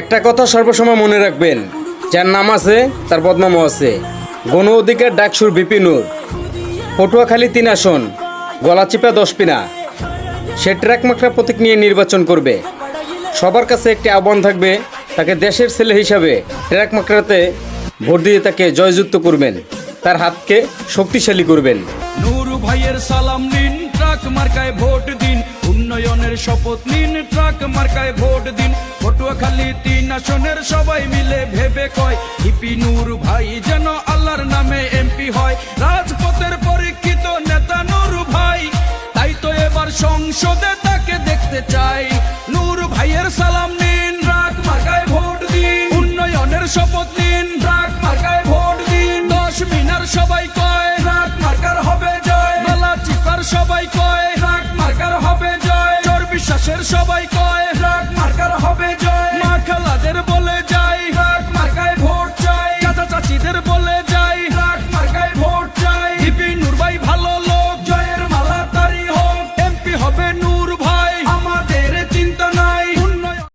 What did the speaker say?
একটা কথা সর্বসময় মনে রাখবেন, যার নাম আছে, তার বদনামও আছে। গণ অধিকার ডাকসুর বিপিনুর পটুয়াখালী তিন আসন গলাচিপা দশ পিনা। সে ট্র্যাক মাকড়া প্রতীক নিয়ে নির্বাচন করবে। সবার কাছে একটি আহ্বান থাকবে, তাকে দেশের ছেলে হিসাবে ট্র্যাক মাকড়াতে ভোট দিয়ে তাকে জয়যুক্ত করবেন। তার হাতকে শক্তিশালী করবেন। নূর ভাইয়ের সালাম নিন, ট্রাক মার্কায় ভোট দিন। উন্নয়নের শপথ নিন, ট্রাক মার্কায় ভোট দিন। পটুয়াখালী আসনের সবাই মিলে ভেবে কয়, হিপি নূর ভাই যেন আল্লাহর নামে এমপি হয়। রাজপথের পরীক্ষিত নেতা নূর ভাই, তাই তো এবার সংসদে তাকে দেখতে চাই। নূর ভাইয়ের সালাম নিন, রাগ মার্কায় ভোট দিন। উন্নয়নের শপথ নিন, রাগ মার্কায় ভোট দিন। দশ মিনার সবাই কয়, রাগ মার্কার হবে জয়। মালা চিপার সবাই কয়, রাগ মার্কার হবে জয়। চর বিশ্বাসের সবাই কয়, রাগ মার্কার হবে জয়।